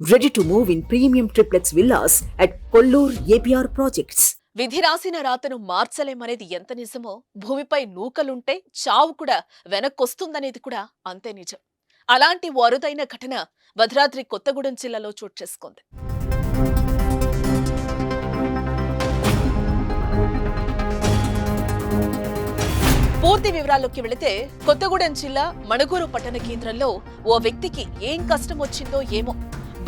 Ready to move in premium triplex villas at Kollur APR projects విధి రాసిన రాతను మార్చలేమనేది ఎంత నిజమో భూమిపై నూకలుంటే చావు కూడా వెనక్కొస్తుందనేది కూడా అంతే నిజం. అలాంటి ఓ అరుదైన ఘటన భద్రాద్రి కొత్తగూడెం జిల్లాలో చోటు చేసుకుంది. పూర్తి వివరాల్లోకి వెళితే కొత్తగూడెం జిల్లా మణుగూరు పట్టణ కేంద్రంలో ఓ వ్యక్తికి ఏం కష్టం వచ్చిందో ఏమో.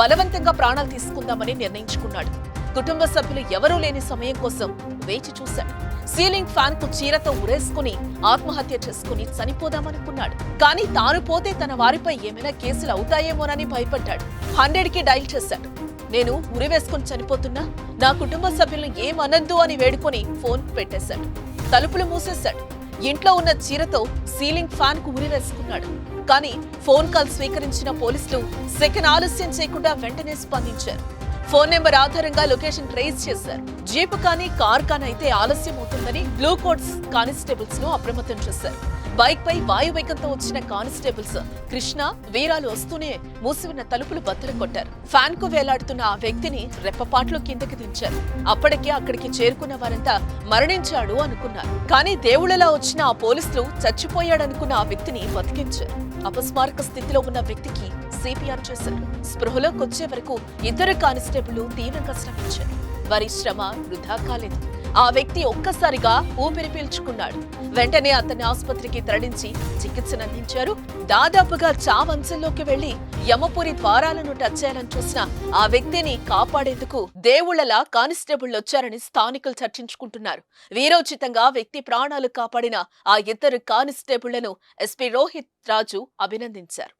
బలవంతంగా ప్రాణాలు తీసుకుందామని నిర్ణయించుకున్నాడు. కుటుంబ సభ్యులు ఎవరూ లేని సమయం కోసం వేచి చూశాడు. సీలింగ్ ఫ్యాన్కు చీరతో ఉరేసుకుని ఆత్మహత్య చేసుకుని చనిపోదామనుకున్నాడు. కానీ తాను పోతే తన వారిపై ఏమైనా కేసులు అవుతాయేమోనని భయపడ్డాడు. హండ్రెడ్కి డైల్ చేశాడు. నేను ఉరివేసుకుని చనిపోతున్నా? నా కుటుంబ సభ్యులను ఏమనద్దు అని వేడుకొని ఫోన్ పెట్టేశాడు. తలుపులు మూసేశాడు. ఇంట్లో ఉన్న చీరతో సీలింగ్ ఫ్యాన్కు ఉరివేసుకున్నాడు కానీ ఫోన్ కాల్ స్వీకరించిన పోలీసులు సెకండ్ ఆలస్యం చేయకుండా వెంటనే స్పందించారు. ఫోన్ నెంబర్ ఆధారంగా లొకేషన్ ట్రేస్ చేశారు. జీప్ కానీ కార్ కానీ అయితే ఆలస్యం అవుతుందని బ్లూ కోట్స్ కానిస్టేబుల్స్ను అప్రమత్తం చేశారు. బైక్ పై వాయువేగంతో వచ్చిన కానిస్టేబుల్స్ కృష్ణ వీరాలు వస్తూనే మూసి ఉన్న తలుపులు బద్దలు కొట్టారు. ఫ్యాన్కు వేలాడుతున్న ఆ వ్యక్తిని రెప్పపాట్లో కిందకి దించారు. అప్పటికే అక్కడికి చేరుకున్న వారంతా మరణించాడు అనుకున్నారు. కానీ దేవుళ్ళలా వచ్చిన ఆ పోలీసులు చచ్చిపోయాడనుకున్న ఆ వ్యక్తిని బతికించారు. అపస్మారక స్థితిలో ఉన్న వ్యక్తికి సిపిఆర్ చేశారు. స్పృహలోకి వచ్చే వరకు ఇద్దరు కానిస్టేబుల్ తీవ్రంగా శ్రమించారు. వారి శ్రమ వృధా కాలేదు. ఆ వ్యక్తి ఒక్కసారిగా ఊపిరి పీల్చుకున్నాడు. వెంటనే అతన్ని ఆసుపత్రికి తరలించి చికిత్సను అందించారు దాదాపుగా చావంచంలోకి వెళ్ళి యమపురి ద్వారాలను టచ్ చేయాలని చూసిన ఆ వ్యక్తిని కాపాడేందుకు దేవుళ్ళలా కానిస్టేబుల్ వచ్చారని స్థానికులు చర్చించుకుంటున్నారు. వీరోచితంగా వ్యక్తి ప్రాణాలు కాపాడిన ఆ ఇద్దరు కానిస్టేబుళ్ళను ఎస్పీ రోహిత్ రాజు అభినందించారు.